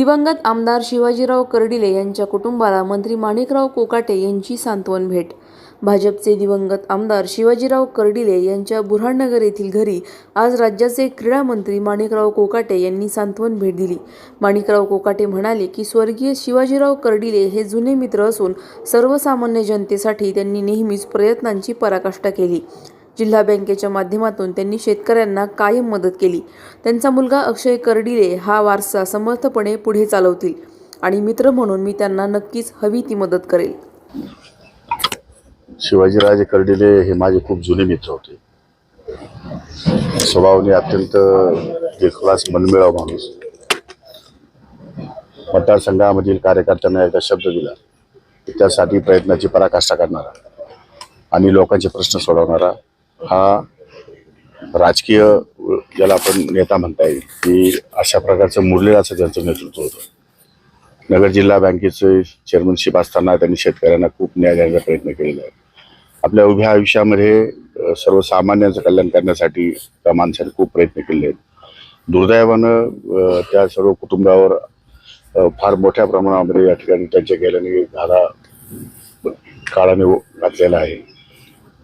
दिवंगत आमदार शिवाजीराव कर्डिले यांच्या कुटुंबाला मंत्री माणिकराव कोकाटे यांची सांत्वन भेट. भाजपचे दिवंगत आमदार शिवाजीराव कर्डिले यांच्या बुऱ्हाणनगर येथील घरी आज राज्याचे क्रीडा मंत्री माणिकराव कोकाटे यांनी सांत्वन भेट दिली. माणिकराव कोकाटे म्हणाले की स्वर्गीय शिवाजीराव कर्डिले हे जुने मित्र असून सर्वसामान्य जनतेसाठी त्यांनी नेहमीच प्रयत्नांची पराकाष्ठा केली. जिल्हा बँकेच्या माध्यमातून त्यांनी शेतकऱ्यांना कायम मदत केली. त्यांचा मुलगा अक्षय करडिले हा वारसा समर्थपणे पुढे चालवतील आणि मित्र म्हणून मी त्यांना नक्कीच हवी ती मदत करेल. शिवाजीराजे कर्डिले हे माझे खूप जुने मित्र होते. स्वभावने अत्यंत दिलखुलास मनमिळाव माणूस. मतदारसंघामधील कार्यकर्त्यांना एकदा शब्द दिला त्यासाठी प्रयत्नाची पराकाष्ठा करणारा आणि लोकांचे प्रश्न सोडवणारा हा राजकीय ज्याला आपण नेता म्हणता येईल की अशा प्रकारचं मुरलेलाचं असं त्यांचं नेतृत्व होतं. नगर जिल्हा बँकेचे चेअरमनशिप असताना त्यांनी शेतकऱ्यांना खूप न्याय देण्याचा प्रयत्न केलेला आहे. आपल्या उभ्या आयुष्यामध्ये सर्वसामान्यांचं कल्याण करण्यासाठी त्या माणसाने खूप प्रयत्न केले आहेत. दुर्दैवानं त्या सर्व कुटुंबावर फार मोठ्या प्रमाणामध्ये या ठिकाणी त्यांच्या गेल्याने घाला काळाने घातलेला आहे.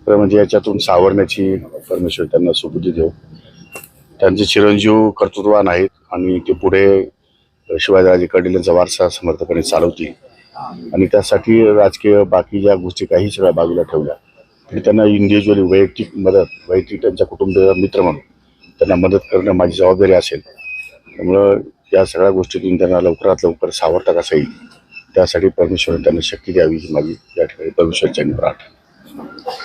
तर म्हणजे याच्यातून सावरण्याची परमेश्वर त्यांना सुबुद्धी देऊ. त्यांचे चिरंजीव कर्तृत्वान आहेत आणि ते पुढे शिवाजीराजे कडिलांचा वारसा समर्थपणे चालवतील. आणि त्यासाठी राजकीय बाकी ज्या गोष्टी काही सगळ्या बाजूला ठेवल्या तरी त्यांना इंडिव्हिज्युअली वैयक्तिक मदत वैयक्तिक त्यांच्या कुटुंब मित्र म्हणून त्यांना मदत करणं माझी जबाबदारी असेल. त्यामुळं या सगळ्या गोष्टीतून त्यांना लवकरात लवकर सावरता कसं येईल त्यासाठी परमेश्वर त्यांना शक्ती द्यावी ही माझी या ठिकाणी परमेश्वरच्या प्रार्थना.